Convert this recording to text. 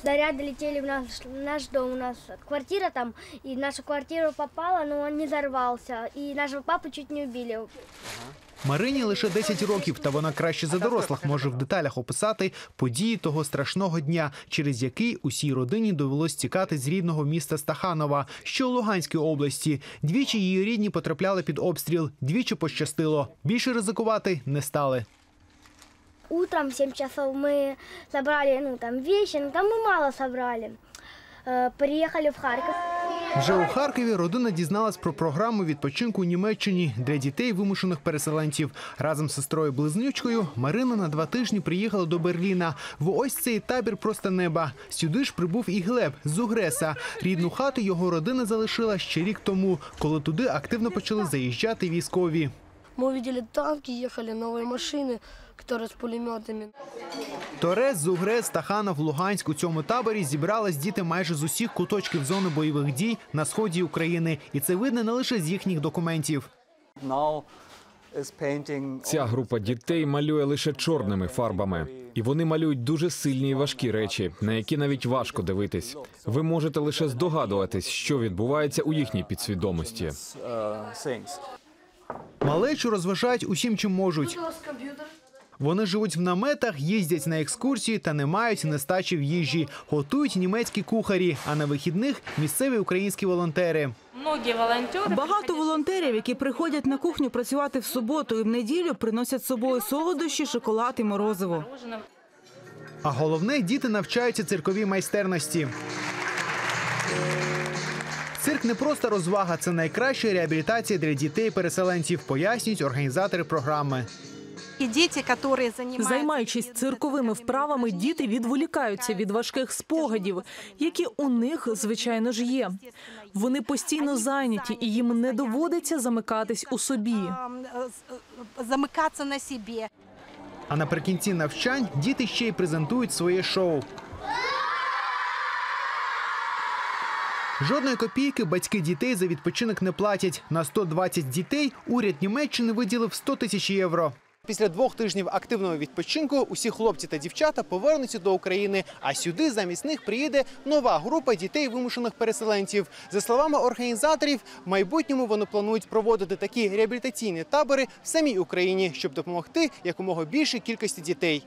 снаряды летели в наш, в наш дом. У нас квартира там, и в нашу квартиру попала, но он не взорвался. И нашего папу чуть не убили. Марині лише 10 років, та вона краще за дорослих може в деталях описати події того страшного дня, через який усій родині довелось тікати з рідного міста Стаханова, що у Луганській області. Двічі її рідні потрапляли під обстріл, двічі пощастило. Більше ризикувати не стали Утром в 7 часов мы собрали, ну, там, вещи, ну, там мы мало собрали. Э, Приехали в Харьков. Вже у Харкові родина дізналась про програму відпочинку у Німеччині для дітей вимушених переселенців. Разом з сестрою близнючкою Марина на два тижні приїхала до Берліна. В ось цей табір просто неба. Сюди ж прибув і Глеб з Угреса. Рідну хату його родина залишила ще рік тому, коли туди активно почали заїжджати військові. Мы увидели танки, ехали новые машины, которые с пулеметами. Торез, Зугрес, Стаханов, Луганськ у цьому таборі зібрались діти майже з усіх куточків зони бойових дій на сході України, і це видно не лише з їхніх документів. now is painting Ця група дітей малює лише чорними фарбами, і вони малюють дуже сильні і важкі речі, на які навіть важко дивитись. Ви можете лише здогадуватись, що відбувається у їхній підсвідомості. Малечу розважають усім, чим можуть. Вони живуть в наметах, їздять на екскурсії та не мають нестачі в їжі. Готують німецькі кухарі, а на вихідних місцеві українські волонтери. Багато волонтерів, які приходять на кухню працювати в суботу і в неділю, приносять з собою солодощі, шоколад і морозиво. А головне, діти навчаються цирковій майстерності. Цирк не просто розвага, це найкраща реабілітація для дітей-переселенців, пояснюють організатори програми. И дети, которые занимаются... Займаючись цирковими вправами, діти відволікаються від важких спогадів, які у них, звичайно ж, є. Вони постійно зайняті, і їм не доводиться замикатись у собі. ам, э, с- э, замыкаться на себе. А наприкінці навчань діти ще й презентують своє шоу. Жодної копійки батьки дітей за відпочинок не платять. На 120 дітей уряд Німеччини виділив 100 тисяч євро. Після двох тижнів активного відпочинку усі хлопці та дівчата повернуться до України. А сюди замість них приїде нова група дітей вимушених переселенців. За словами організаторів, в майбутньому вони планують проводити такі реабілітаційні табори в самій Україні, щоб допомогти якомога більшій кількості дітей.